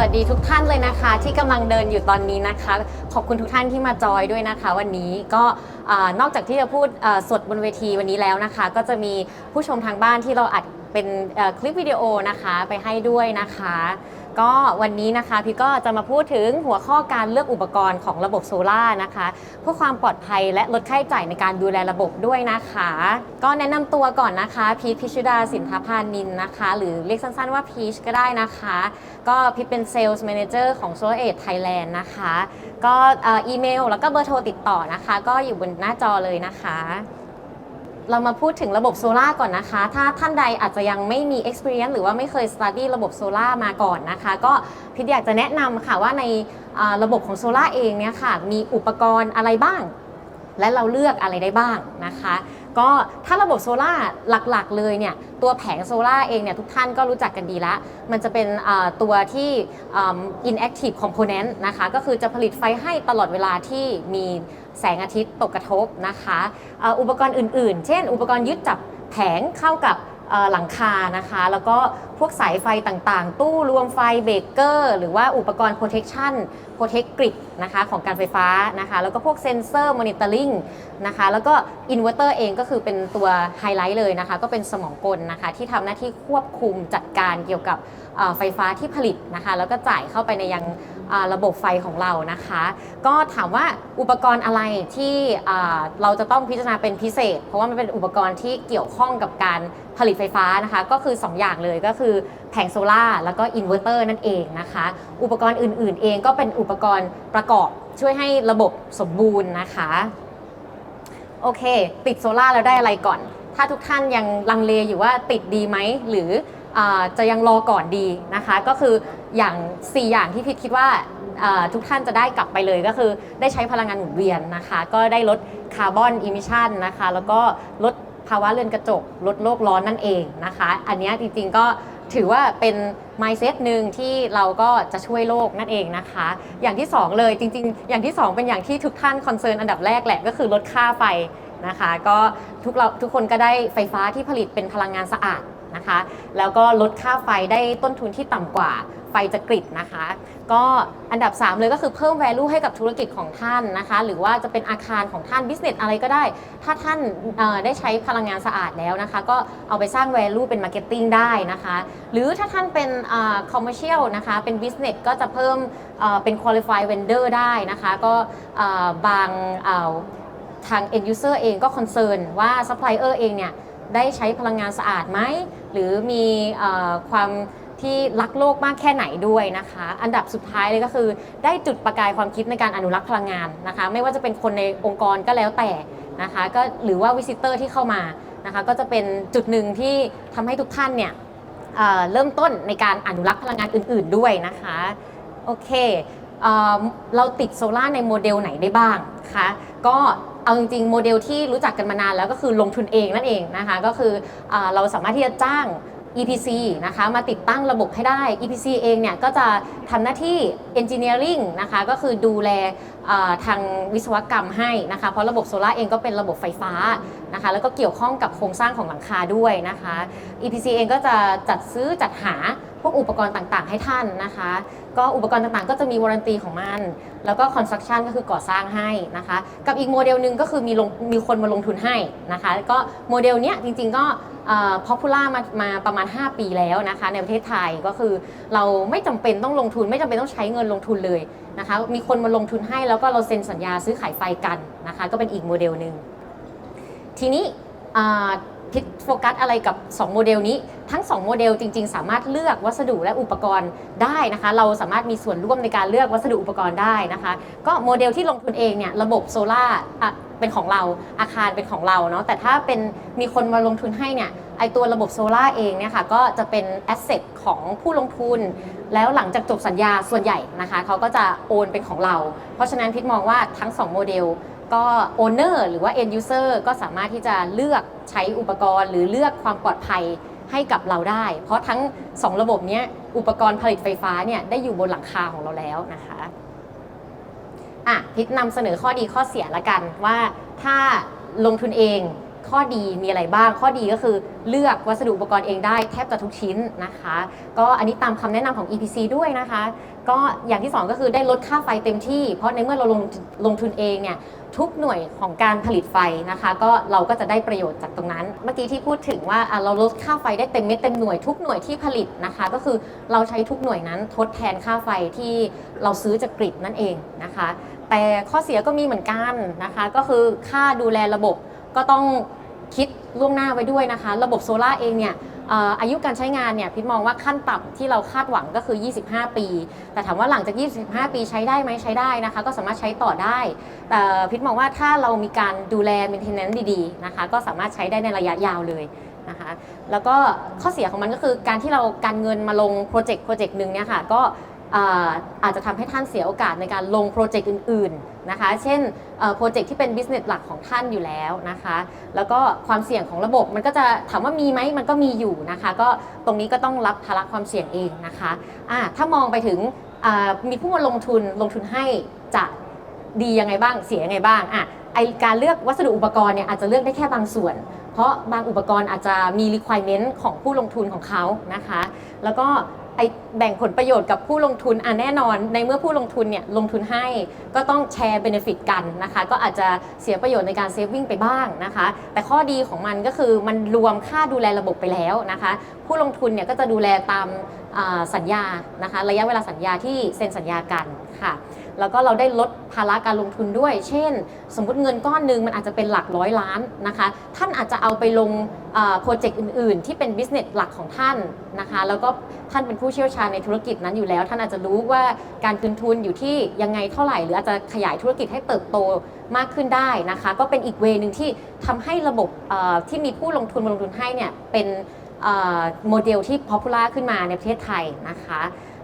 วัสดีทุกท่านเลยนะคะ ที่กำลังเดินอยู่ตอนนี้นะคะ ขอบคุณทุกท่านที่มาจอยด้วยนะคะ วันนี้ก็อนอกจากที่จะพูดสดบนเวทีวันนี้แล้วนะคะ ก็จะมีผู้ชมทางบ้านที่เราอัดเป็นคลิปวิดีโอนะคะไปให้ด้วยนะคะ ก็วันนี้นะคะพี่ก็จะมาพูดถึงหัวข้อการเลือกอุปกรณ์ของระบบโซล่านะคะ เพื่อความปลอดภัยและลดค่าใช้จ่ายในการดูแลระบบด้วยนะคะ ก็แนะนำตัวก่อนนะคะพีชพิชุดาสินทพานินนะคะ หรือเรียกสั้นๆว่าพีชก็ได้นะคะ ก็พีชเป็นเซลล์แมเนเจอร์ของ Solar Aid Thailand นะคะ ก็อีเมลแล้วก็เบอร์โทรติดต่อนะคะ ก็อยู่บนหน้าจอเลยนะคะ เรามาพูดถึงระบบโซล่าก่อนนะคะ ถ้าท่านใดอาจจะยังไม่มี experience หรือว่าไม่เคย study ระบบโซล่ามาก่อนนะคะ ก็พิดอยากจะแนะนำค่ะว่าในระบบของโซล่าเองเนี่ยค่ะ มีอุปกรณ์อะไรบ้าง และเราเลือกอะไรได้บ้างนะคะก็ถ้าระบบโซล่าหลักๆ เลยเนี่ยตัวแผงโซล่าเองเนี่ยทุกท่านก็รู้จักกันดีละ มันจะเป็นตัวที่อ่า inactive component นะคะ ก็คือจะผลิตไฟให้ตลอดเวลาที่มี แสงอาทิตย์ตกกระทบนะคะอุปกรณ์อื่นๆ เช่น อุปกรณ์ยึดจับแผงเข้ากับหลังคานะคะ แล้วก็พวกสายไฟต่างๆ ตู้รวมไฟเบรกเกอร์ หรือว่าอุปกรณ์ protection protect grid นะคะของการไฟฟ้านะคะ แล้วก็พวกเซนเซอร์ monitoring นะคะ แล้วก็อินเวอร์เตอร์เองก็คือเป็นตัวไฮไลท์เลยนะคะ ก็เป็นสมองกลนะคะ ที่ทำหน้าที่ควบคุมจัดการเกี่ยวกับไฟฟ้าที่ผลิตนะคะ แล้วก็จ่ายเข้าไปในยังระบบไฟของเรานะคะ ก็ถามว่าอุปกรณ์อะไรที่เราจะต้องพิจารณาเป็นพิเศษ เพราะว่ามันเป็นอุปกรณ์ที่เกี่ยวข้องกับการผลิตไฟฟ้านะคะ ก็คือ 2 อย่างเลยก็คือแผงโซล่าแล้วก็อินเวอร์เตอร์นั่นเองนะคะ อุปกรณ์อื่นๆ เองก็เป็นอุปกรณ์ประกอบช่วยให้ระบบสมบูรณ์นะคะ โอเค ติดโซล่าแล้วได้อะไรก่อน ถ้าทุกท่านยังลังเลอยู่ว่าติดดีไหมหรืออจะยังรอก่อนดีนะคะ ก็คืออย่าง 4 อย่างที่พิดคิดว่าทุกท่านจะได้กลับไปเลยก็คือได้ใช้พลังงานหมุนเวียนนะคะ ก็ได้ลดคาร์บอนอิมิชันนะคะ แล้วก็ลดภาวะเรือนกระจก ลดโลกร้อนนั่นเองนะคะ อันนี้จริงๆก็ ถือว่าเป็น mindset หนึ่งที่เราก็จะช่วยโลกนั่นเองนะคะ อย่างที่ 2 เลยจริง ๆ อย่างที่ 2 เป็นอย่างที่ทุกท่านคอนเซิร์นอันดับแรกแหละก็คือลดค่าไฟนะคะ ก็ทุกเราทุกคนก็ได้ไฟฟ้าที่ผลิตเป็นพลังงานสะอาดนะคะ แล้วก็ลดค่าไฟได้ต้นทุนที่ต่ำกว่า ไฟจะกริดนะคะ ก็อันดับ 3 เลยก็คือเพิ่ม value ให้กับธุรกิจของท่านนะคะ หรือว่าจะเป็นอาคารของท่าน business อะไรก็ได้ ถ้าท่านได้ใช้พลังงานสะอาดแล้วนะคะ ก็เอาไปสร้าง value เป็น marketing ได้นะคะ หรือถ้าท่านเป็นอ่า commercial นะคะ เป็น business ก็จะเพิ่มเป็น qualified vendor ได้นะคะ ก็บางอ่าทาง end user เองก็ concern ว่า supplier เองเนี่ยได้ใช้พลังงานสะอาดไหม หรือมีอความ ที่รักโลกมากแค่ไหนด้วยนะคะ อันดับสุดท้ายเลยก็คือ ได้จุดประกายความคิดในการอนุรักษ์พลังงานนะคะ ไม่ว่าจะเป็นคนในองค์กรก็แล้วแต่นะคะ ก็หรือว่าวิสิเตอร์ที่เข้ามานะคะ ก็จะเป็นจุดหนึ่งที่ทำให้ทุกท่านเนี่ยเเริ่มต้นในการอนุรักษ์พลังงานอื่น ๆด้วยนะคะ โอเคเอเราติดโซล่าร์ในโมเดลไหนได้บ้างคะก็เอาจริงๆโมเดลที่รู้จักกันมานานแล้วก็คือลงทุนเองนั่นเองนะคะ ก็คืออเราสามารถที่จะจ้าง EPC นะคะมาติดตั้งระบบให้ได้ EPC เองเนี่ยก็จะทำหน้าที่ Engineering นะคะก็คือดูแลทางวิศวกรรมให้นะคะเพราะระบบโซลาเองก็เป็นระบบไฟฟ้านะคะแล้วก็เกี่ยวข้องกับโครงสร้างของหลังคาด้วยนะคะ EPC เองก็จะจัดซื้อจัดหาพวกอุปกรณ์ต่างๆ ให้ท่านนะคะ ก็อุปกรณ์ต่างๆ ก็จะมีวารันตีของมัน แล้วก็ construction ก็คือก่อสร้างให้นะคะ กับอีกโมเดลหนึ่งก็คือมีลงมีคนมาลงทุนให้นะคะก็โมเดลเนี้ยจริงๆก็พอ popular มามาประมาณ 5 ปีแล้วนะคะ ในประเทศไทยก็คือเราไม่จำเป็นต้องลงทุน ไม่จำเป็นต้องใช้เงินลงทุนเลยนะคะ มีคนมาลงทุนให้แล้วก็เราเซ็นสัญญาซื้อขายไฟกันนะคะ ก็เป็นอีกโมเดลหนึ่งทีนี้ พิโฟกัสอะไรกับ 2 โมเดลนี้ ทั้ง 2 โมเดลจริง ๆ สามารถเลือกวัสดุและอุปกรณ์ได้นะคะ เราสามารถมีส่วนร่วมในการเลือกวัสดุอุปกรณ์ได้นะคะ ก็โมเดลที่ลงทุนเองเนี่ยระบบโซล่าอะเป็นของเราอาคารเป็นของเราเนาะแต่ถ้าเป็นมีคนมาลงทุนให้เนี่ยไอตัวระบบโซล่าเองเนี่ยค่ะก็จะเป็นแอสเซทของผู้ลงทุน แล้วหลังจากจบสัญญาส่วนใหญ่นะคะเขาก็จะโอนเป็นของเรา เพราะฉะนั้นพิดมองว่าทั้ง 2 โมเดล ก็โอนเนอร์หรือว่า end user ก็สามารถที่จะเลือกใช้อุปกรณ์ หรือเลือกความปลอดภัยให้กับเราได้ เพราะทั้ง 2 ระบบเนี้ยอุปกรณ์ผลิตไฟฟ้าเนี่ยได้อยู่บนหลังคาของเราแล้วนะคะอะพิษนำเสนอข้อดีข้อเสียละกันว่าถ้าลงทุนเอง ข้อดีมีอะไรบ้าง ข้อดีก็คือเลือกวัสดุอุปกรณ์เองได้แทบจะทุกชิ้นนะคะ ก็อันนี้ตามคำแนะนำของ EPC ด้วยนะคะ ก็อย่างที่ 2 ก็คือได้ลดค่าไฟเต็มที่ เพราะในเมื่อเราลงลงทุนเองเนี่ยทุกหน่วยของการผลิตไฟนะคะ ก็เราก็จะได้ประโยชน์จากตรงนั้น เมื่อกี้ที่พูดถึงว่าเราลดค่าไฟได้เต็มเม็ดเต็มหน่วยทุกหน่วยที่ผลิตนะคะ ก็คือเราใช้ทุกหน่วยนั้นทดแทนค่าไฟที่เราซื้อจากกริดนั่นเองนะคะ แต่ข้อเสียก็มีเหมือนกันนะคะ ก็คือค่าดูแลระบบ ก็ต้องคิดล่วงหน้าไว้ด้วยนะคะ ระบบโซล่าเองเนี่ยอายุการใช้งานเนี่ยพิดมองว่าขั้นต่ำที่เราคาดหวังก็คือ 25 ปี แต่ถามว่าหลังจาก 25 ปีใช้ได้ไหมใช้ได้นะคะ ก็สามารถใช้ต่อได้ แต่พิดมองว่าถ้าเรามีการดูแล maintenance ดีๆนะคะ ก็สามารถใช้ได้ในระยะยาวเลยนะคะ แล้วก็ข้อเสียของมันก็คือการที่เราการเงินมาลงโปรเจกต์โปรเจกต์หนึ่งเนี่ยค่ะก็ อาจจะทำให้ท่านเสียโอกาสในการลงโปรเจกต์อื่นๆนะคะ เช่นโปรเจกต์ที่เป็น business หลักของท่านอยู่แล้วนะคะ แล้วก็ความเสี่ยงของระบบมันก็จะถามว่ามีไหมมันก็มีอยู่นะคะ ก็ตรงนี้ก็ต้องรับภาระความเสี่ยงเองนะคะอ่าถ้ามองไปถึงมีผู้มาลงทุนลงทุนให้จะดียังไงบ้างเสียยังไงบ้างอะไอการเลือกวัสดุอุปกรณ์เนี่ยอาจจะเลือกได้แค่บางส่วน เพราะบางอุปกรณ์อาจจะมี requirement ของผู้ลงทุนของเขานะคะ แล้วก็ ไอแบ่งผลประโยชน์กับผู้ลงทุนอะแน่นอน ในเมื่อผู้ลงทุนเนี่ยลงทุนให้ก็ต้องแชร์เบนฟิตกันนะคะ ก็อาจจะเสียประโยชน์ในการเซฟวิ่งไปบ้างนะคะ แต่ข้อดีของมันก็คือมันรวมค่าดูแลระบบไปแล้วนะคะ ผู้ลงทุนเนี่ยก็จะดูแลตามสัญญานะคะ ระยะเวลาสัญญาที่เซ็นสัญญากันค่ะ แล้วก็เราได้ลดภาระการลงทุนด้วย เช่น สมมุติเงินก้อนหนึ่งมันอาจจะเป็นหลักร้อยล้านนะคะ ท่านอาจจะเอาไปลงโปรเจกต์อื่น ๆ ที่เป็นบิสเนสหลักของท่านนะคะ แล้วก็ท่านเป็นผู้เชี่ยวชาญในธุรกิจนั้นอยู่แล้ว ท่านอาจจะรู้ว่าการคืนทุนอยู่ที่ยังไงเท่าไหร่ หรืออาจจะขยายธุรกิจให้เติบโตมากขึ้นได้นะคะ ก็เป็นอีกเวนึงที่ทำให้ระบบที่มีผู้ลงทุนมาลงทุนให้เนี่ยเป็นโมเดลที่พ o p u l a r ขึ้นมาในประเทศไทยนะคะ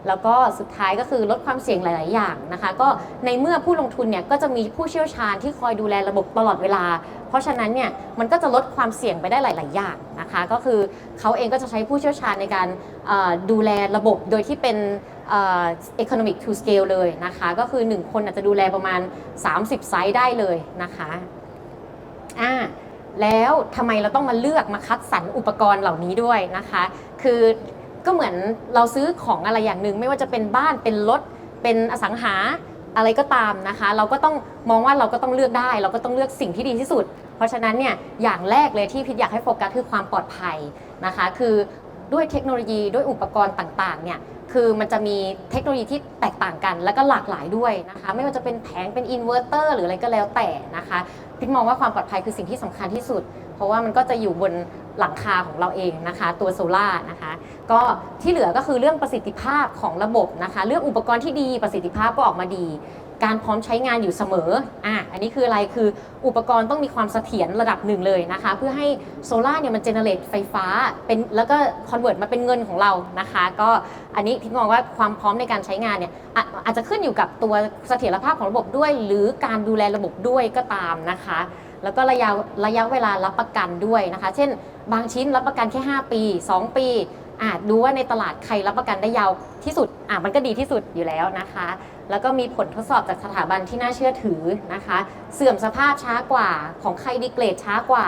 แล้วก็สุดท้ายก็คือลดความเสี่ยงหลาย ๆ อย่างนะคะ ก็ในเมื่อผู้ลงทุนเนี่ยก็จะมีผู้เชี่ยวชาญที่คอยดูแลระบบตลอดเวลา เพราะฉะนั้นเนี่ยมันก็จะลดความเสี่ยงไปได้หลาย ๆ อย่างนะคะ ก็คือเขาเองก็จะใช้ผู้เชี่ยวชาญในการดูแลระบบโดยที่เป็นเอ่อ economic to scale เลยนะคะ ก็คือ 1 คนอาจจะดูแลประมาณ 30 ไซต์ได้เลยนะคะอ่าแล้วทำไมเราต้องมาเลือกมาคัดสรรอุปกรณ์เหล่านี้ด้วยนะคะ คือ ก็เหมือนเราซื้อของอะไรอย่างหนึ่งไม่ว่าจะเป็นบ้านเป็นรถเป็นอสังหาอะไรก็ตามนะคะ เราก็ต้องมองว่าเราก็ต้องเลือกได้ เราก็ต้องเลือกสิ่งที่ดีที่สุด เพราะฉะนั้นเนี่ยอย่างแรกเลยที่พิทอยากให้โฟกัสคือความปลอดภัยนะคะ คือด้วยเทคโนโลยีด้วยอุปกรณ์ต่างๆเนี่ยคือมันจะมีเทคโนโลยีที่แตกต่างกัน แล้วก็หลากหลายด้วยนะคะ ไม่ว่าจะเป็นแผงเป็นอินเวอร์เตอร์หรืออะไรก็แล้วแต่นะคะพิทมองว่าความปลอดภัยคือสิ่งที่สำคัญที่สุด เพราะว่ามันก็จะอยู่บนหลังคาของเราเองนะคะ ตัวโซล่านะคะ ก็ที่เหลือก็คือเรื่องประสิทธิภาพของระบบนะคะ เรื่องอุปกรณ์ที่ดีประสิทธิภาพก็ออกมาดี การพร้อมใช้งานอยู่เสมออะอันนี้คืออะไรคืออุปกรณ์ต้องมีความเสถียรระดับหนึ่งเลยนะคะ เพื่อให้โซล่าเนี่ยมันเจเนเรตไฟฟ้าเป็นแล้วก็คอนเวิร์ตมาเป็นเงินของเรานะคะ ก็อันนี้พิทมองว่าความพร้อมในการใช้งานเนี่ยออาจจะขึ้นอยู่กับตัวเสถียรภาพของระบบด้วย หรือการดูแลระบบด้วยก็ตามนะคะ แล้วก็ระยะระยะเวลารับประกันด้วยนะคะ เช่น บางชิ้นรับประกันแค่ 5 ปี 2 ปีอาจดูว่าในตลาดใครรับประกันได้ยาวที่สุดอะมันก็ดีที่สุดอยู่แล้วนะคะ แล้วก็มีผลทดสอบจากสถาบันที่น่าเชื่อถือนะคะ เสื่อมสภาพช้ากว่าของใครดีเกรดช้ากว่า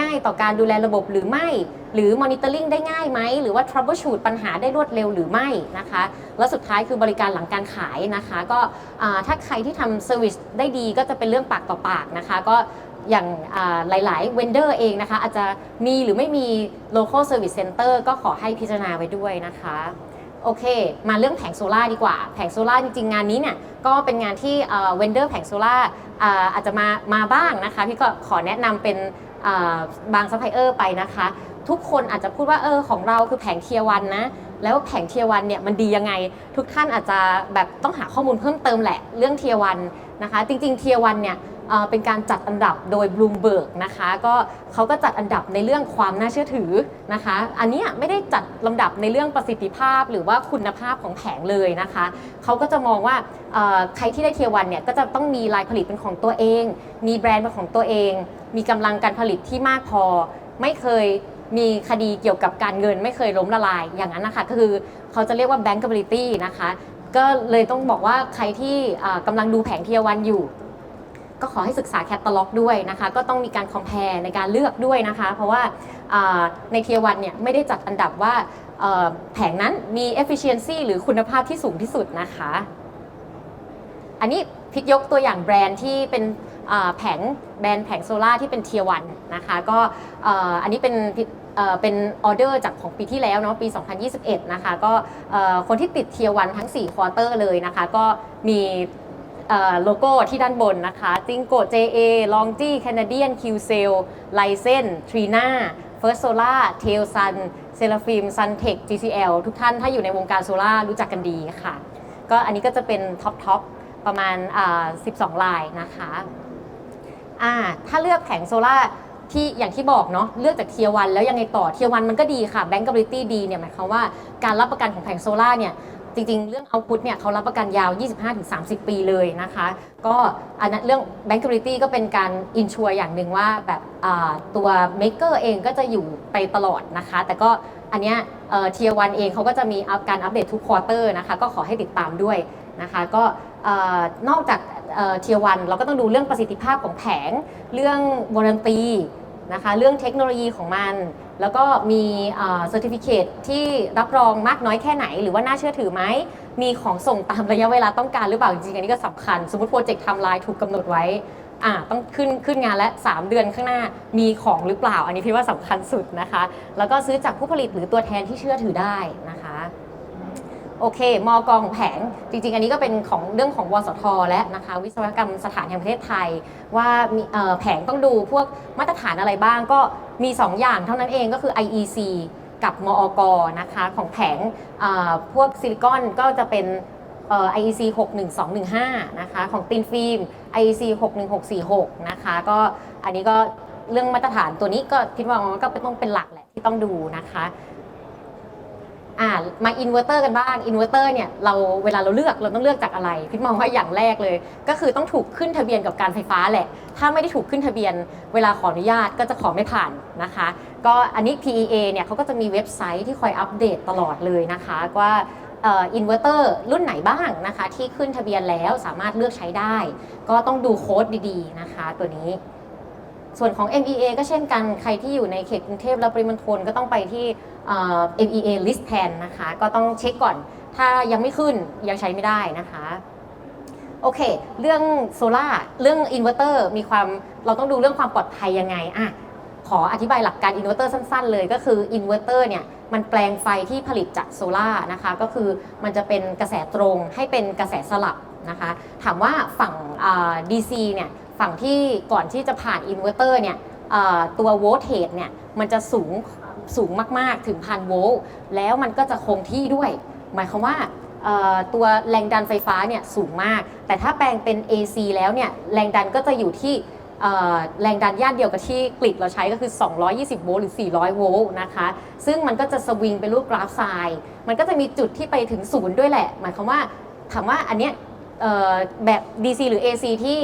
ง่ายต่อการดูแลระบบหรือไม่ หรือมอนิเตอร์ลิงได้ง่ายไหม หรือว่า troubleshoot ปัญหาได้รวดเร็วหรือไม่นะคะ แล้วสุดท้ายคือบริการหลังการขายนะคะ ก็ถ้าใครที่ทำเซอร์วิสได้ดีก็จะเป็นเรื่องปากต่อปากนะคะ ก็ อย่างหลาย ๆ เวนเดอร์เองนะคะ อาจจะมีหรือไม่มี local service center ก็ขอให้พิจารณาไว้ด้วยนะคะโอเค มาเรื่องแผงโซล่าร์ดีกว่า แผงโซล่าร์จริงๆ งานนี้เนี่ย ก็เป็นงานที่เวนเดอร์แผงโซล่าร์อาจจะมามาบ้างนะคะ พี่ก็ขอแนะนำเป็นบางซัพพลายเออร์ไปนะคะ ทุกคนอาจจะพูดว่าเออของเราคือแผงเทียวันนะ แล้วแผงเทียวันเนี่ยมันดียังไง ทุกท่านอาจจะแบบต้องหาข้อมูลเพิ่มเติมแหละเรื่องเทียวันนะคะ จริงๆเทียวันเนี่ย เป็นการจัดอันดับโดย Bloomberg นะคะก็เขาก็จัดอันดับในเรื่องความน่าเชื่อถือนะคะ อันนี้ไม่ได้จัดลำดับในเรื่องประสิทธิภาพหรือว่าคุณภาพของแผงเลยนะคะเขาก็จะมองว่าใครที่ได้เทียวันเนี่ยก็จะต้องมีลายผลิตเป็นของตัวเอง มีแบรนด์เป็นของตัวเอง มีกำลังการผลิตที่มากพอ ไม่เคยมีคดีเกี่ยวกับการเงินไม่เคยล้มละลายอย่างนั้นนะคะก็คือเขาจะเรียกว่า bankability นะคะก็เลยต้องบอกว่าใครที่อ่ากำลังดูแผงเทียวันอยู่ ก็ขอให้ศึกษาแคตตาล็อกด้วยนะคะ ก็ต้องมีการคอมเพลในการเลือกด้วยนะคะ เพราะว่าในเทียวันเนี่ยไม่ได้จัดอันดับว่าแผงนั้นมี efficiency หรือคุณภาพที่สูงที่สุดนะคะ อันนี้พิกยกตัวอย่างแบรนด์ที่เป็นแผงแบรนด์แผงโซล่าที่เป็นเทียวันนะคะก็อันนี้เป็นเป็นออเดอร์จากของปีที่แล้วเนาะปี 2021 นะคะ ก็คนที่ติดเทียวันทั้ง 4 ควอเตอร์เลยนะคะ ก็มี โลโก้ที่ด้านบนนะคะจิงโก JA Longji Canadian q c e l l i c e n Trina First Solar Tail Sun Seraphim Suntech GCL ทุกท่านถ้าอยู่ในวงการโซล่ารู้จักกันดีค่ะ ก็อันนี้ก็จะเป็นท็อปท็อปประมาณ 12 ลายนะคะถ้าเลือกแผงโซล่าที่อย่างที่บอกเนาะเลือกจากเทียวันแล้วยังไงต่อเทียวันมันก็ดีค่ะ Bankability ดีเนี่ยหมายความว่าการรับประกันของแผงโซล่าเนี่ย จริงๆ เรื่องเอาพุทเนี่ยเขารับประกันยาว 25-30 ปีเลยนะคะ ก็อันนั้นเรื่อง Bankability ก็เป็นการอินชัวอย่างหนึ่งว่าแบบตัว Maker เองก็จะอยู่ไปตลอดนะคะ แต่ก็อันเนี้ยเทียวันเองเขาก็จะมีการอัปเดตทุกควอเตอร์นะคะ ก็ขอให้ติดตามด้วยนะคะ ก็นอกจากเทียวันเราก็ต้องดูเรื่องประสิทธิภาพของแผง เรื่องวารันตี นะคะเรื่องเทคโนโลยีของมัน แล้วก็มีเซอร์ติฟิเคตที่รับรองมากน้อยแค่ไหน หรือว่าน่าเชื่อถือไหม มีของส่งตามระยะเวลาต้องการหรือเปล่า จริงๆ อันนี้ก็สำคัญ สมมติโปรเจกต์ทม์ไลน์ถูกกำหนดไว้อ่าต้องขึ้นขึ้นงานและ 3 เดือนข้างหน้ามีของหรือเปล่า อันนี้พี่ว่าสำคัญสุดนะคะ แล้วก็ซื้อจากผู้ผลิตหรือตัวแทนที่เชื่อถือได้นะคะ โอเค มอกองของแผง จริง ๆ อันนี้ก็เป็นของเรื่องของวสท และนะคะ วิศวกรรมสถานแห่งประเทศไทย ว่ามีแผงต้องดูพวกมาตรฐานอะไรบ้างก็มี 2 อย่างเท่านั้นเองก็คือ IEC กับมอกนะคะของแผงพวกซิลิคอนก็จะเป็นเอ่อ IEC 61215 นะคะ ของตินฟิล์ม IEC 61646 นะคะ ก็อันนี้ก็เรื่องมาตรฐานตัวนี้ก็คิดว่ามันก็ต้องเป็นหลักแหละที่ต้องดูนะคะ อ่ามาอินเวอร์เตอร์กันบ้างอินเวอร์เตอร์เนี่ยเราเวลาเราเลือกเราต้องเลือกจากอะไรพิดมองว่าอย่างแรกเลย ก็คือต้องถูกขึ้นทะเบียนกับการไฟฟ้าแหละ ถ้าไม่ได้ถูกขึ้นทะเบียน เวลาขออนุญาตก็จะขอไม่ผ่านนะคะ ก็อันนี้ PEA เนี่ยเขาก็จะมีเว็บไซต์ที่คอยอัปเดตตลอดเลยนะคะว่าอินเวอร์เตอร์รุ่นไหนบ้างนะคะ ที่ขึ้นทะเบียนแล้วสามารถเลือกใช้ได้ ก็ต้องดูโค้ดดีๆนะคะตัวนี้ส่วนของ MEA ก็เช่นกัน ใครที่อยู่ในเขตกรุงเทพและปริมณฑลก็ต้องไปที่ MEA list แทนนะคะ ก็ต้องเช็คก่อน ถ้ายังไม่ขึ้นยังใช้ไม่ได้นะคะโอเค เรื่องโซล่าเรื่องอินเวอร์เตอร์มีความเราต้องดูเรื่องความปลอดภัยยังไงอะขออธิบายหลักการอินเวอร์เตอร์สั้นๆ เลยก็คืออินเวอร์เตอร์เนี่ยมันแปลงไฟที่ผลิตจากโซล่านะคะ ก็คือมันจะเป็นกระแสตรงให้เป็นกระแสสลับนะคะ ถามว่าฝั่งอ่า DC เนี่ยฝั่งที่ก่อนที่จะผ่านอินเวอร์เตอร์เนี่ยตัวโวลเทจเนี่ยมันจะสูง สูงมากๆถึงพันโวลต์แล้วมันก็จะคงที่ด้วย หมายความว่าตัวแรงดันไฟฟ้าเนี่ยสูงมาก แต่ถ้าแปลงเป็น AC แล้วเนี่ยแรงดันก็จะอยู่ที่แรงดันย่านเดียวกับที่กริดเราใช้ก็คือ 220 โวลต์หรือ 400 โวลต์นะคะ ซึ่งมันก็จะสวิงเป็นรูปกราฟไซน์มันก็จะมีจุดที่ไปถึงศูนย์ด้วยแหละ หมายความว่าถามว่าอันเนี้ยแบบ DC หรือ AC ที่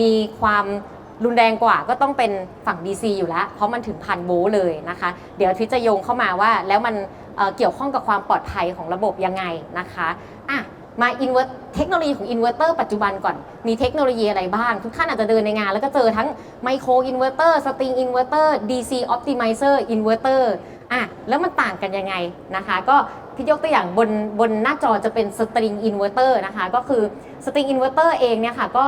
มีความ รุนแรงกว่าก็ต้องเป็นฝั่ง DC อยู่แล้ว เพราะมันถึงพันโวลต์เลยนะคะ เดี๋ยวทิจะโยงเข้ามาว่าแล้วมันเเกี่ยวข้องกับความปลอดภัยของระบบยังไงนะคะอะมาอินเวอร์เทคโนโลยีของอินเวอร์เตอร์ปัจจุบันก่อน มีเทคโนโลยีอะไรบ้าง ทุกท่านอาจจะเดินในงาน แล้วก็เจอทั้งไมโครอินเวอร์เตอร์สตริงอินเวอร์เตอร์ DC Optimizer อินเวอร์เตอร์อะแล้วมันต่างกันยังไงนะคะ ก็พี่ยกตัวอย่างบนบนหน้าจอจะเป็นสตริงอินเวอร์เตอร์นะคะ ก็คือสตริงอินเวอร์เตอร์เองเนี่ยค่ะก็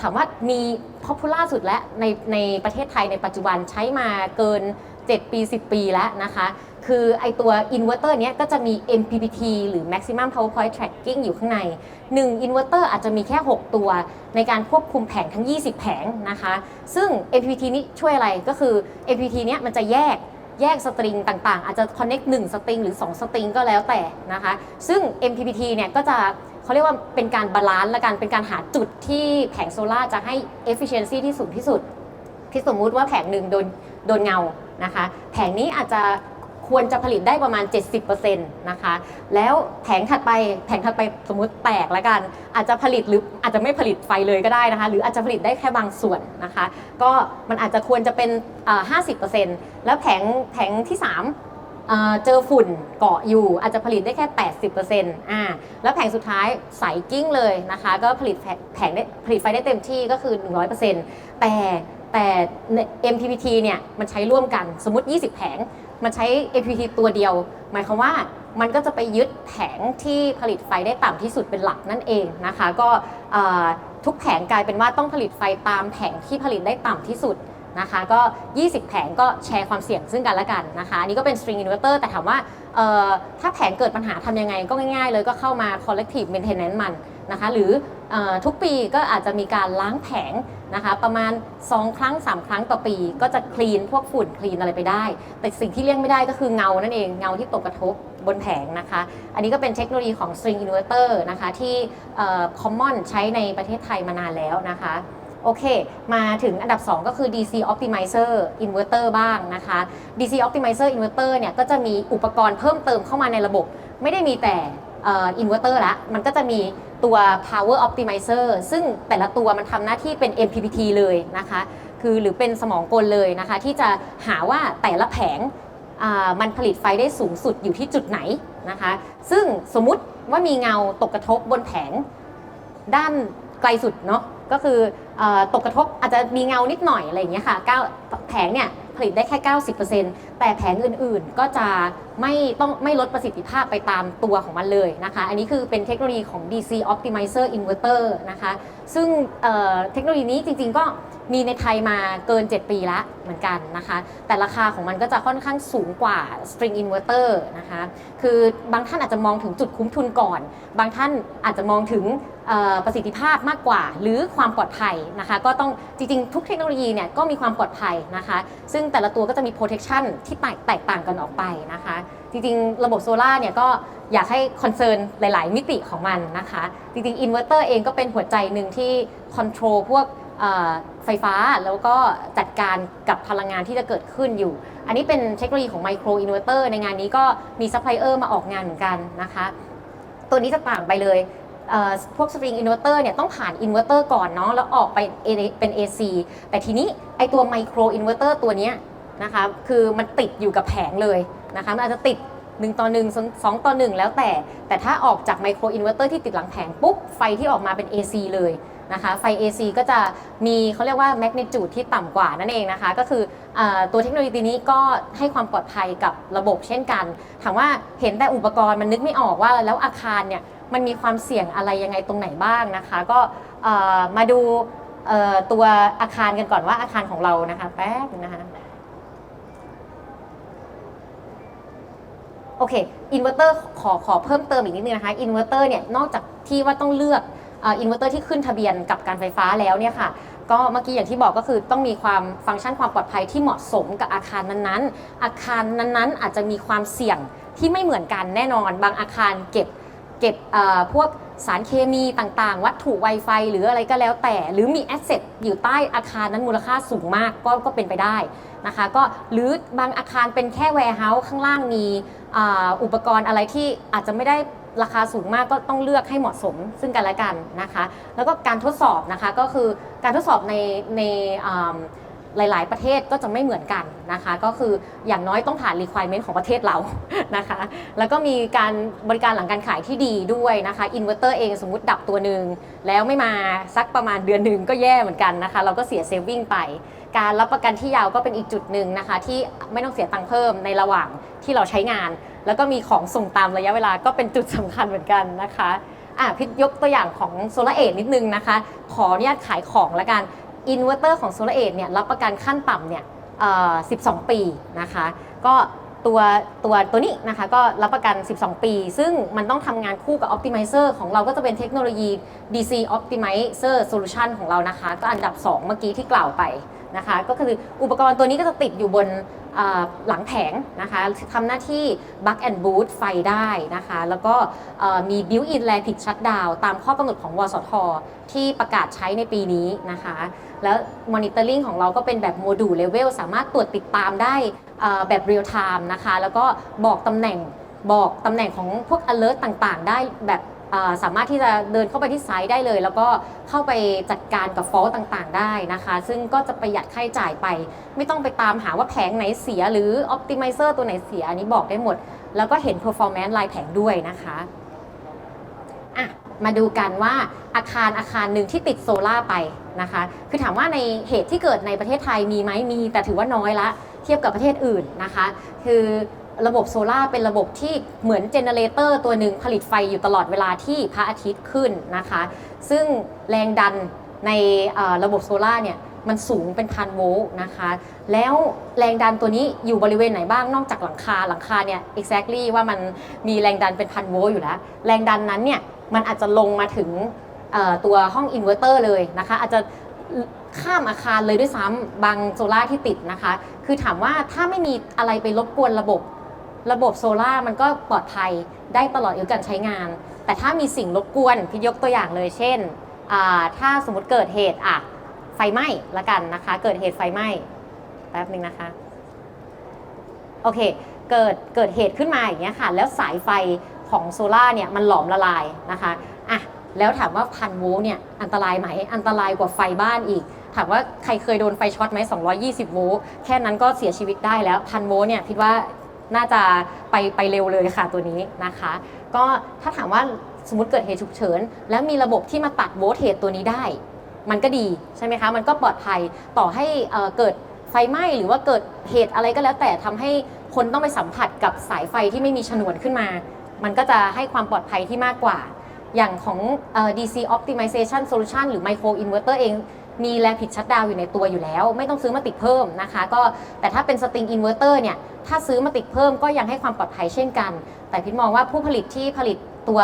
ถามว่ามี popular สุดแล้วในในประเทศไทยในปัจจุบันใช้มาเกิน 7 ปี 10 ปีแล้วนะคะ คือไอตัวอินเวอร์เตอร์เนี้ยก็จะมี MPPT หรือ Maximum Power Point Tracking อยู่ข้างใน1อินเวอร์เตอร์อาจจะมีแค่ 6 ตัว ในการควบคุมแผงทั้ง 20 แผงนะคะ ซึ่ง MPPT นี้ช่วยอะไรก็คือ MPPT เนี้ยมันจะแยกแยกสตริงต่างๆ อาจจะ connect 1สตริงหรือ 2 สตริงก็แล้วแต่นะคะ ซึ่ง MPPT เนี่ยก็จะ เขาเรียกว่าเป็นการบาลานซ์และการเป็นการหาจุดที่แผงโซล่าจะให้ efficiency ที่สูงที่สุด ที่สมมุติว่าแผงหนึ่งโดนโดนเงานะคะ แผงนี้อาจจะควรจะผลิตได้ประมาณ 70%นะคะ แล้วแผงถัดไปแผงถัดไปสมมุติแตกแล้วกัน อาจจะผลิตหรืออาจจะไม่ผลิตไฟเลยก็ได้นะคะ หรืออาจจะผลิตได้แค่บางส่วนนะคะ ก็มันอาจจะควรจะเป็นอ่า50%แล้วแผงแผงที่ 3 เจอฝุ่นเกาะอยู่อาจจะผลิตได้แค่ 80%อ่าแล้วแผงสุดท้ายใสกิ้งเลยนะคะ ก็ผลิตแผงได้ผลิตไฟได้เต็มที่ก็คือ 100%แต่แต่ MPPT เนี่ยมันใช้ร่วมกันสมมติ 20 แผง มันใช้ MPPT ตัวเดียว หมายความว่ามันก็จะไปยึดแผงที่ผลิตไฟได้ต่ำที่สุดเป็นหลักนั่นเองนะคะ ก็ทุกแผงกลายเป็นว่าต้องผลิตไฟตามแผงที่ผลิตได้ต่ำที่สุด นะคะ ก็ 20 แผงก็แชร์ความเสี่ยงซึ่งกันและกันนะคะอันนี้ก็เป็น string inverter แต่ถามว่าถ้าแผงเกิดปัญหาทำยังไงก็ง่ายๆ เลยก็เข้ามา collective maintenance มันนะคะหรืออทุกปีก็อาจจะมีการล้างแผงนะคะประมาณ 2 ครั้ง 3 ครั้งต่อปี ก็จะคลีนพวกฝุ่นคลีนอะไรไปได้ แต่สิ่งที่เลี่ยงไม่ได้ก็คือเงานั่นเองเงาที่ตกกระทบบนแผงนะคะ อันนี้ก็เป็นเทคโนโลยีของ string inverter นะคะที่เอ่อ common ใช้ในประเทศไทยมานานแล้วนะคะ โอเค มาถึงอันดับ 2 ก็คือ DC Optimizer Inverter บ้างนะคะ DC Optimizer Inverter เนี่ยก็จะมีอุปกรณ์เพิ่มเติมเข้ามาในระบบ ไม่ได้มีแต่อินเอ่อ inverter ละ มันก็จะมีตัว Power Optimizer ซึ่งแต่ละตัวมันทำหน้าที่เป็น MPPT เลยนะคะ คือหรือเป็นสมองกลเลยนะคะ ที่จะหาว่าแต่ละแผงมันผลิตไฟได้สูงสุดอยู่ที่จุดไหนนะคะ ซึ่งสมมุติว่ามีเงาตกกระทบบนแผงด้าน ไกลสุดเนาะก็คืออตกกระทบอาจจะมีเงานิดหน่อยอะไรอย่างเงี้ยค่ะ9แผงเนี่ยผลิตได้แค่ 90%แต่แผงอื่นๆก็จะไม่ต้องไม่ลดประสิทธิภาพไปตามตัวของมันเลยนะคะ อันนี้คือเป็นเทคโนโลยีของ DC Optimizer Inverter นะคะ ซึ่งเเทคโนโลยีนี้จริงๆก็มีในไทยมาเกิน 7 ปีละเหมือนกันนะคะ แต่ราคาของมันก็จะค่อนข้างสูงกว่า String Inverter นะคะ คือบางท่านอาจจะมองถึงจุดคุ้มทุนก่อน บางท่านอาจจะมองถึงประสิทธิภาพมากกว่า หรือความปลอดภัยนะคะ ก็ต้องจริงๆ ทุกเทคโนโลยีเนี่ยก็มีความปลอดภัยนะคะ ซึ่งแต่ละตัวก็จะมี protection ที่แตกต่างกันออกไปนะคะ จริงๆ ระบบโซลาเนี่ยก็อยากให้คอนเซิร์นหลาย ๆ มิติของมันนะคะ จริงๆอินเวอร์เตอร์เองก็เป็นหัวใจหนึ่งที่คอนโทรลพวกไฟฟ้าแล้วก็จัดการกับพลังงานที่จะเกิดขึ้นอยู่ อันนี้เป็นเทคโนโลยีของไมโครอินเวอร์เตอร์ในงานนี้ก็มีซัพพลายเออร์มาออกงานเหมือนกันนะคะ ตัวนี้จะต่างไปเลยพวกสตริงอินเวอร์เตอร์เนี่ยต้องผ่านอินเวอร์เตอร์ก่อนเนาะแล้วออกไปเป็น AC แต่ทีนี้ไอตัวไมโครอินเวอร์เตอร์ตัวเนี้ย นะคะ คือมันติดอยู่กับแผงเลยนะคะ มันอาจจะติด 1 ต่อ 1 2 ต่อ 1 แล้วแต่ แต่ถ้าออกจากไมโครอินเวอร์เตอร์ที่ติดหลังแผงปุ๊บ ไฟที่ออกมาเป็น AC เลยนะคะ ไฟ AC ก็จะมีเขาเรียกว่าแมกนิจูดที่ต่ำกว่านั่นเองนะคะ ก็คืออตัวเทคโนโลยีนี้ก็ให้ความปลอดภัยกับระบบเช่นกัน ถามว่าเห็นแต่อุปกรณ์มันนึกไม่ออกว่าแล้วอาคารเนี่ยมันมีความเสี่ยงอะไรยังไงตรงไหนบ้างนะคะ ก็มาดูตัวอาคารกันก่อนว่าอาคารของเรานะคะแป๊บนะคะ โอเคอินเวอร์เตอร์ขอขอเพิ่มเติมอีกนิดนึงนะคะอินเวอร์เตอร์เนี่ยนอกจากที่ว่าต้องเลือกอินเวอร์เตอร์ที่ขึ้นทะเบียนกับการไฟฟ้าแล้วเนี่ยค่ะก็เมื่อกี้อย่างที่บอกก็คือต้องมีความฟังก์ชันความปลอดภัยที่เหมาะสมกับอาคารนั้นๆ อาคารนั้นๆ อาจจะมีความเสี่ยงที่ไม่เหมือนกันแน่นอน บางอาคารเก็บเก็บพวก สารเคมีต่างๆ วัตถุ Wi-Fi หรืออะไรก็แล้วแต่ หรือมีแอสเซทอยู่ใต้อาคารนั้นมูลค่าสูงมากก็ก็เป็นไปได้นะคะก็หรือบางอาคารเป็นแค่ warehouse ข้างล่างมีอ,อุปกรณ์อะไรที่อาจจะไม่ได้ราคาสูงมากก็ต้องเลือกให้เหมาะสมซึ่งกันและกันนะคะ แล้วก็การทดสอบนะคะก็คือการทดสอบในใน หลาย ๆ ประเทศก็จะไม่เหมือนกันนะคะ ก็คืออย่างน้อยต้องผ่าน requirement ของประเทศเรานะคะ แล้วก็มีการบริการหลังการขายที่ดีด้วยนะคะอินเวอร์เตอร์เองสมมุติดับตัวหนึ่งแล้วไม่มาสักประมาณเดือนหนึ่งก็แย่เหมือนกันนะคะ เราก็เสียเซฟวิ่งไป การรับประกันที่ยาวก็เป็นอีกจุดหนึ่งนะคะ ที่ไม่ต้องเสียตังค์เพิ่มในระหว่างที่เราใช้งาน แล้วก็มีของส่งตามระยะเวลาก็เป็นจุดสำคัญเหมือนกันนะคะอะพิดยกตัวอย่างของโซลาเอทนิดนึงนะคะ ขออนุญาตขายของละกัน อินเวอร์เตอร์ของโซลาร์เอทเนี่ยรับประกันขั้นต่ำเนี่ย12 ปีนะคะ ก็ตัวตัวตัวนี้นะคะก็รับประกัน 12 ปี ซึ่งมันต้องทำงานคู่กับ Optimizer ของเราก็จะเป็นเทคโนโลยี DC Optimizer Solution ของเรานะคะ ก็อันดับ 2 เมื่อกี้ที่กล่าวไปนะคะ ก็คืออุปกรณ์ตัวนี้ก็จะติดอยู่บนหลังแผงนะคะทำหน้าที่ Bug and Boot ไฟได้นะคะ แล้วก็มี Built-in Rapid Shutdown ตามข้อกำหนดของวสท ที่ประกาศใช้ในปีนี้นะคะ แล้วมอนิเตอร์ลิงของเราก็เป็นแบบโมดูลเลเวลสามารถตรวจติดตามได้แบบเรียลไทม์นะคะ แล้วก็บอกตำแหน่งบอกตำแหน่งของพวก alert ต่างๆ ได้แบบสามารถที่จะเดินเข้าไปที่ไซต์ได้เลย แล้วก็เข้าไปจัดการกับฟอลต์ต่างๆ ได้นะคะ ซึ่งก็จะประหยัดค่าใช้จ่ายไป ไม่ต้องไปตามหาว่าแผงไหนเสีย หรือ Optimizer ตัวไหนเสียอันนี้บอกได้หมด แล้วก็เห็น performance ลายแผงด้วยนะคะ อะมาดูกันว่าอาคารอาคารหนึ่งที่ติดโซล่าไปนะคะ คือถามว่าในเหตุที่เกิดในประเทศไทยมีไหมมี แต่ถือว่าน้อยละเทียบกับประเทศอื่นนะคะ คือระบบโซล่าเป็นระบบที่เหมือนเจเนเรเตอร์ตัวหนึ่งผลิตไฟอยู่ตลอดเวลาที่พระอาทิตย์ขึ้นนะคะ ซึ่งแรงดันในระบบโซล่าเนี่ยมันสูงเป็นพันโวลต์นะคะ แล้วแรงดันตัวนี้อยู่บริเวณไหนบ้างนอกจากหลังคาหลังคาเนี่ย exactly ว่ามันมีแรงดันเป็นพันโวลต์อยู่แล้ว แรงดันนั้นเนี่ยมันอาจจะลงมาถึงตัวห้องอินเวอร์เตอร์เลยนะคะ อาจจะข้ามอาคารเลยด้วยซ้ำบางโซล่าที่ติดนะคะ คือถามว่าถ้าไม่มีอะไรไปรบกวนระบบ ระบบโซล่ามันก็ปลอดภัยได้ตลอดอายุการใช้งาน แต่ถ้ามีสิ่งรบกวนพี่ยกตัวอย่างเลย เช่น ถ้าสมมติเกิดเหตุอะไฟไหม้ละกันนะคะ เกิดเหตุไฟไหม้แป๊บนึงนะคะ โอเค เกิดเกิดเหตุขึ้นมาอย่างเงี้ยค่ะ แล้วสายไฟ ของโซล่าเนี่ยมันหลอมละลายนะคะอะแล้วถามว่าพันโวลต์เนี่ยอันตรายไหมอันตรายกว่าไฟบ้านอีก ถามว่าใครเคยโดนไฟช็อตไหม220 โวลต์แค่นั้นก็เสียชีวิตได้แล้วพันโวลต์เนี่ยคิดว่าน่าจะไปไปเร็วเลยค่ะตัวนี้นะคะ ก็ถ้าถามว่าสมมติเกิดเหตุฉุกเฉิน แล้วมีระบบที่มาตัดโวลต์เทจตัวนี้ได้ มันก็ดีใช่ไหมคะมันก็ปลอดภัยต่อให้เเกิดไฟไหม้หรือว่าเกิดเหตุอะไรก็แล้วแต่ทำให้คนต้องไปสัมผัสกับสายไฟที่ไม่มีฉนวนขึ้นมา มันก็จะให้ความปลอดภัยที่มากกว่า อย่างของ DC Optimization Solution หรือ Micro Inverter เองมีแลผิดชัดดาวอยู่ในตัวอยู่แล้ว ไม่ต้องซื้อมาติดเพิ่มนะคะ ก็แต่ถ้าเป็นสตริงอินเวอร์เตอร์เนี่ย ถ้าซื้อมาติดเพิ่มก็ยังให้ความปลอดภัยเช่นกัน แต่พิดมองว่าผู้ผลิตที่ผลิต ตัว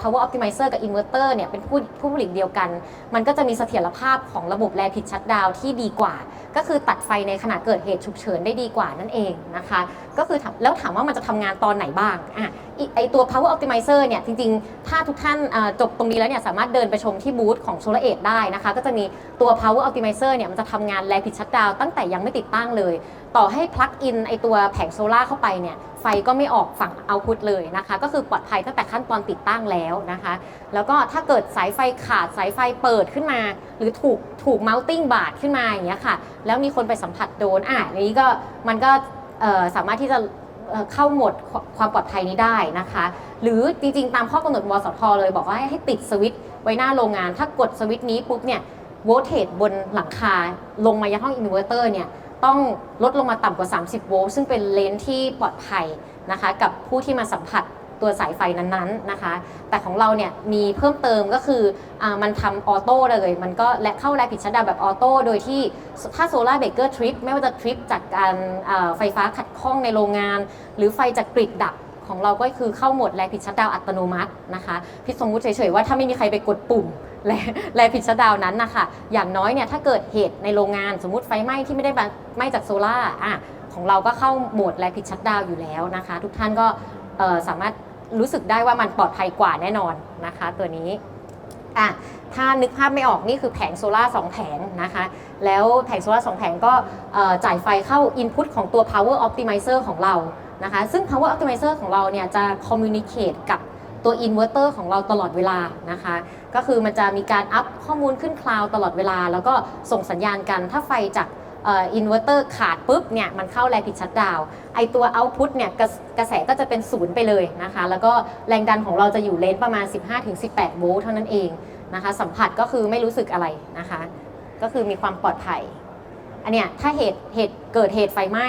power optimizer กับ inverter เนี่ยเป็นผู้ผู้ผลิตเดียวกัน มันก็จะมีเสถียรภาพของระบบแลผิดชัดดาวที่ดีกว่า ก็คือตัดไฟในขณะเกิดเหตุฉุกเฉินได้ดีกว่านั่นเองนะคะ ก็คือแล้วถามว่ามันจะทำงานตอนไหนบ้างอะไอตัว power optimizer เนี่ยจริงๆ ถ้าทุกท่านจบตรงนี้แล้วเนี่ยสามารถเดินไปชมที่บูธของ Solar Edge ได้นะคะ ก็จะมีตัว power optimizer เนี่ยมันจะทำงานแลผิดชัดดาวตั้งแต่ยังไม่ติดตั้งเลย ต่อให้ plug in ไอตัวแผงโซล่าร์เข้าไปเนี่ยไฟก็ไม่ออกฝั่งเอาพุตเลยนะคะ ก็คือปลอดภัยตั้งแต่ขั้นตอนติดตั้งแล้วนะคะ แล้วก็ถ้าเกิดสายไฟขาดสายไฟเปิดขึ้นมา หรือถูกถูก mounting บาดขึ้นมาอย่างเงี้ยค่ะ แล้วมีคนไปสัมผัสโดนอะอย่างนี้ก็มันก็สามารถที่จะเข้าหมดความปลอดภัยนี้ได้นะคะ หรือจริงๆ ตามข้อกำหนดวสทเลยบอกว่าให้ให้ติดสวิตช์ไว้หน้าโรงงาน ถ้ากดสวิตช์นี้ปุ๊บเนี่ยโวลเทจบนหลังคาลงมายังห้องอินเวอร์เตอร์เนี่ย ต้องลดลงมาต่ำกว่า 30 โวลต์ซึ่งเป็นเลนส์ที่ปลอดภัยนะคะ กับผู้ที่มาสัมผัสตัวสายไฟนั้นๆนะคะ แต่ของเราเนี่ยมีเพิ่มเติมก็คืออมันทำออโต้เลย มันก็และเข้าแรงผิดชัดดาวแบบออโต้โดยที่ถ้าโซลาร์เบเกอร์ทริปไม่ว่าจะทริปจากการไฟฟ้าขัดข้องในโรงงาน หรือไฟจากกริดดับของเราก็คือเข้าโหมดแรงผิดชัดดาวอัตโนมัตินะคะพี่สมมุติเฉยๆว่าถ้าไม่มีใครไปกดปุ่ม แรงแรงผิดชัดดาวนั้นนะคะอย่างน้อยเนี่ยถ้าเกิดเหตุในโรงงานสมมติไฟไหม้ที่ไม่ได้ไหม้จากโซล่าอะของเราก็เข้าโหมดแรงผิดชัดดาวอยู่แล้วนะคะ ทุกท่านก็สามารถรู้สึกได้ว่ามันปลอดภัยกว่าแน่นอนนะคะ ตัวนี้อะถ้านึกภาพไม่ออกนี่คือแผงโซล่าร์สองแผงนะคะ แล้วแผงโซล่าร์สองแผงก็จ่ายไฟเข้า Input ของตัว Power Optimizer ของเรานะคะ ซึ่ง Power Optimizer ของเราเนี่ยจะ communicate กับ ตัวอินเวอร์เตอร์ของเราตลอดเวลานะคะ ก็คือมันจะมีการอัพข้อมูลขึ้นคลาวตลอดเวลา แล้วก็ส่งสัญญาณกันถ้าไฟจากอินเวอร์เตอร์ขาดปุ๊บเนี่ยมันเข้าแรงผิดชัดดาวไอตัวเอาพุตเนี่ยกระกระแสก็จะเป็นศูนย์ไปเลยนะคะ แล้วก็แรงดันของเราจะอยู่เลนประมาณ 15-18 โวลต์เท่านั้นเองนะคะ สัมผัสก็คือไม่รู้สึกอะไรนะคะ ก็คือมีความปลอดภัยอันเนี้ยถ้าเหตุเหตุเกิดเหตุไฟไหม้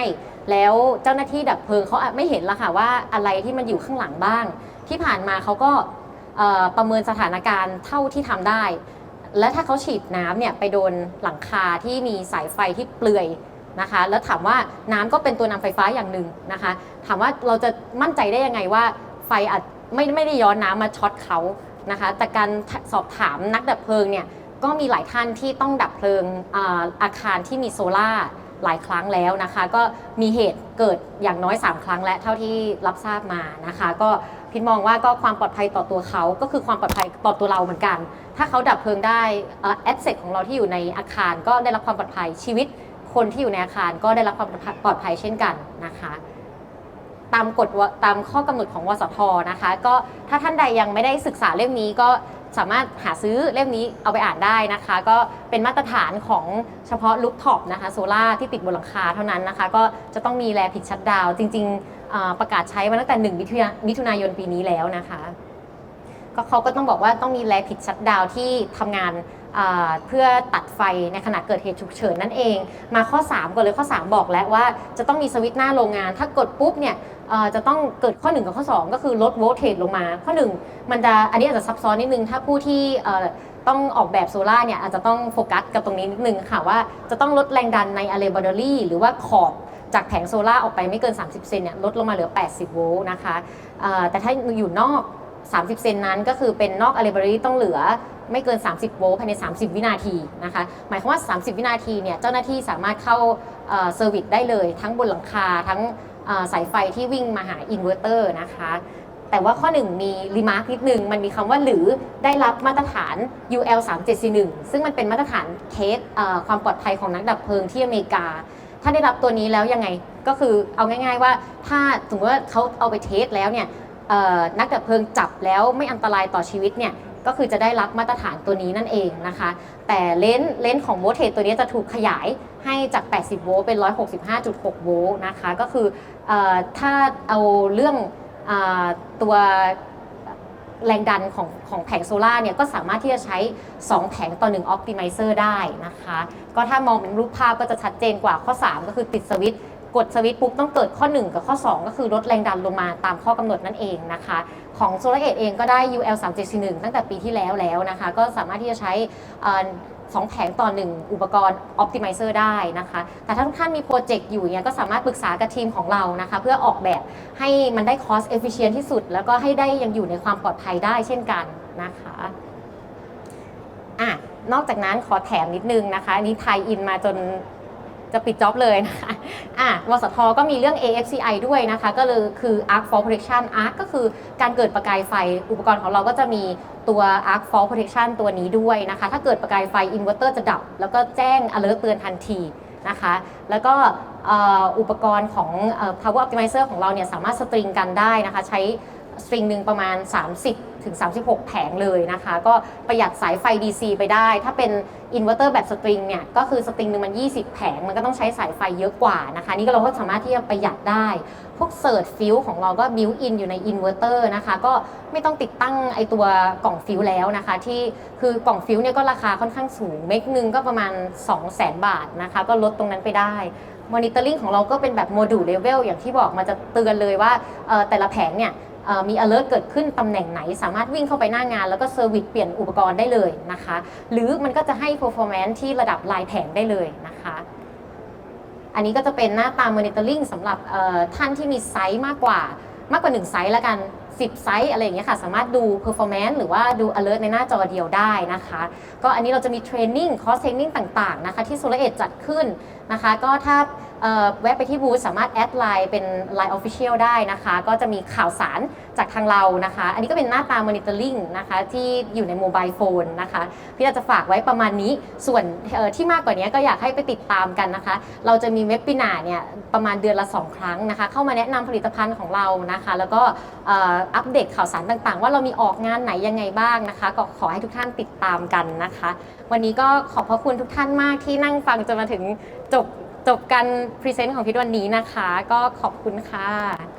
แล้วเจ้าหน้าที่ดับเพลิงเขาไม่เห็นละค่ะว่าอะไรที่มันอยู่ข้างหลังบ้าง ที่ผ่านมาเขาก็ประเมินสถานการณ์เท่าที่ทำได้ และถ้าเขาฉีดน้ำเนี่ยไปโดนหลังคาที่มีสายไฟที่เปลือยนะคะ แล้วถามว่าน้ำก็เป็นตัวนำไฟฟ้าอย่างหนึ่งนะคะ ถามว่าเราจะมั่นใจได้ยังไงว่าไฟอาจไม่ไม่ได้ย้อนน้ำมาช็อตเขานะคะแต่การสอบถามนักดับเพลิงเนี่ยก็มีหลายท่านที่ต้องดับเพลิงอาอาคารที่มีโซล่าหลายครั้งแล้วนะคะ ก็มีเหตุเกิดอย่างน้อย 3 ครั้งและเท่าที่รับทราบมานะคะ ก็ พิดมองว่าก็ความปลอดภัยต่อตัวเขาก็คือความปลอดภัยต่อตัวเราเหมือนกัน ถ้าเขาดับเพลิงได้แอดเซทของเราที่อยู่ในอาคารก็ได้รับความปลอดภัยชีวิตคนที่อยู่ในอาคารก็ได้รับความปลอดภัยเช่นกันนะคะ ตามกฎตามข้อกำหนดของวสทนะคะ ก็ถ้าท่านใดยังไม่ได้ศึกษาเล่มนี้ก็สามารถหาซื้อเล่มนี้เอาไปอ่านได้นะคะ ก็เป็นมาตรฐานของเฉพาะลูกท็อปนะคะโซล่าที่ติดบนหลังคาเท่านั้นนะคะ ก็จะต้องมีแลผิดชัดดาวจริง ๆ ประกาศใช้มาตั้งแต่1มิถุนามิถุนายนปีนี้แล้วนะคะ ก็เขาก็ต้องบอกว่าต้องมีแลผิดชัดดาวที่ทำงานเพื่อตัดไฟในขณะเกิดเหตุฉุกเฉินนั่นเอง มาข้อ 3ก่อนเลยข้อ 3 บอกแล้วว่าจะต้องมีสวิตช์หน้าโรงงาน ถ้ากดปุ๊บเนี่ยจะต้องเกิดข้อ 1 กับข้อ 2 ก็คือลดโวลเทจลงมา ข้อ 1 มันจะอันนี้อาจจะซับซ้อนนิดนึง ถ้าผู้ที่ต้องออกแบบโซล่าเนี่ยอาจจะต้องโฟกัสกับตรงนี้นิดนึงค่ะว่าจะต้องลดแรงดันในอะเลบอร์รี่หรือว่าขอบ จากแผงโซล่าออกไปไม่เกิน 30 เซนเนี่ยลดลงมาเหลือ 80 โวลต์นะคะแต่ถ้าอยู่นอก 30 เซนนั้นก็คือเป็นนอกอะเลบอรี่ต้องเหลือไม่เกิน 30 โวลต์ภายใน 30 วินาทีนะคะ หมายความว่า 30 วินาทีเนี่ยเจ้าหน้าที่สามารถเข้าเซอร์วิสได้เลย ทั้งบนหลังคาทั้งสายไฟที่วิ่งมาหาอินเวอร์เตอร์นะคะ แต่ว่าข้อหนึ่งมีรีมาร์คนิดนึง มันมีคำว่าหรือได้รับมาตรฐาน UL 3 7 4 1ซึ่งมันเป็นมาตรฐานเทสความปลอดภัยของนักดับเพลิงที่อเมริกา ถ้าได้รับตัวนี้แล้วยังไงก็คือเอาง่าย ๆ ว่าถ้าสมมติว่าเขาเอาไปเทสแล้วเนี่ยนักดับเพลิงจับแล้วไม่อันตรายต่อชีวิตเนี่ยก็คือจะได้รับมาตรฐานตัวนี้นั่นเองนะคะ แต่เลนส์เลนส์ของโวลเทจตัวนี้จะถูกขยายให้จาก 80 โวลต์เป็น 165.6 โวลต์นะคะ ก็คืออถ้าเอาเรื่องอตัว แรงดันของของแผงโซล่าเนี่ยก็สามารถที่จะใช้ 2 แผงต่อ1 o p t i m i z e r ได้นะคะ ก็ถ้ามองเป็นรูปภาพก็จะชัดเจนกว่าข้อ 3 ก็คือติดสวิตช์กดสวิตช์ปุ๊บต้องเกิดข้อ 1 กับข้อ 2 ก็คือลดแรงดันลงมาตามข้อกำหนดนั่นเองนะคะ ของโซลาเอทเองก็ได้ UL 3 7 4 1ตั้งแต่ปีที่แล้วแล้วนะคะ ก็สามารถที่จะใช้ เอ่อสองแผงต่อ 1 อุปกรณ์ Optimizer ได้นะคะ แต่ถ้าทุกท่านมีโปรเจกต์อยู่เนี่ยก็สามารถปรึกษากับทีมของเรานะคะ เพื่อออกแบบให้มันได้ cost efficient ที่สุด แล้วก็ให้ได้ยังอยู่ในความปลอดภัยได้เช่นกันนะคะอะนอกจากนั้นขอแถมนิดนึงนะคะ อันนี้ไทยอินมาจน จะปิดจ็อบเลยนะคะอะวสทก็มีเรื่อง AFCI ด้วยนะคะ ก็เลยคือ Arc Fault Protection Arc ก็คือการเกิดประกายไฟ อุปกรณ์ของเราก็จะมีตัว Arc Fault Protection ตัวนี้ด้วยนะคะ ถ้าเกิดประกายไฟอินเวอร์เตอร์จะดับ แล้วก็แจ้ง alert เตือนทันทีนะคะ แล้วก็อุปกรณ์ของ Power Optimizer ของเราเนี่ยสามารถสตริงกันได้นะคะ ใช้สตริงหนึ่งประมาณ 30 ถึง 36 แผงเลยนะคะ ก็ประหยัดสายไฟ DC ไปได้ ถ้าเป็นอินเวอร์เตอร์แบบสตริงเนี่ยก็คือสตริงหนึ่งมัน 20 แผง มันก็ต้องใช้สายไฟเยอะกว่านะคะ นี่ก็เราก็สามารถที่จะประหยัดได้ พวกเซิร์ชฟิวของเราก็บิวอินอยู่ในอินเวอร์เตอร์นะคะ ก็ไม่ต้องติดตั้งไอตัวกล่องฟิวแล้วนะคะ ที่คือกล่องฟิวเนี่ยก็ราคาค่อนข้างสูงเมกหนึ่งก็ประมาณ 2 0 0 0 0 0 บาทนะคะ ก็ลดตรงนั้นไปได้มอนิเตอร์ลิงของเราก็เป็นแบบโมดูลเลเวลอย่างที่บอกมันจะเตือนเลยว่าแต่ละแผงเนี่ย มี alert เกิดขึ้นตำแหน่งไหน สามารถวิ่งเข้าไปหน้างาน แล้วก็เซอร์วิสเปลี่ยนอุปกรณ์ได้เลยนะคะ หรือมันก็จะให้ performance ที่ระดับลายแผงได้เลยนะคะอันนี้ก็จะเป็นหน้าตา monitoring สำหรับท่านที่มีไซส์มากกว่ามากกว่า 1 ไซส์ละกัน 10 ไซส์อะไรอย่างเงี้ยค่ะ สามารถดู performance หรือว่าดู alert ในหน้าจอเดียวได้นะคะ ก็อันนี้เราจะมี training course training ต่างๆนะคะที่ Solar Edge จัดขึ้นนะคะ ก็ถ้าเอ่อแวะไปที่บูธสามารถแอดไลน์เป็น Line Official ได้นะคะ ก็จะมีข่าวสารจากทางเรานะคะ อันนี้ก็เป็นหน้าตา monitoring นะคะที่อยู่ในโมบายโฟนนะคะ พี่จะฝากไว้ประมาณนี้ส่วนที่มากกว่านี้ก็อยากให้ไปติดตามกันนะคะ เราจะมีเว็บปินาเนี่ยประมาณเดือนละ 2 ครั้งนะคะ เข้ามาแนะนำผลิตภัณฑ์ของเรานะคะ แล้วก็อัปเดตข่าวสารต่างๆ ว่าเรามีออกงานไหนยังไงบ้างนะคะ ก็ขอให้ทุกท่านติดตามกันนะคะ วันนี้ก็ขอบพระคุณทุกท่านมากที่นั่งฟังจนมาถึงจบจบการพรีเซนต์ของพี่วันนี้นะคะ ก็ขอบคุณค่ะ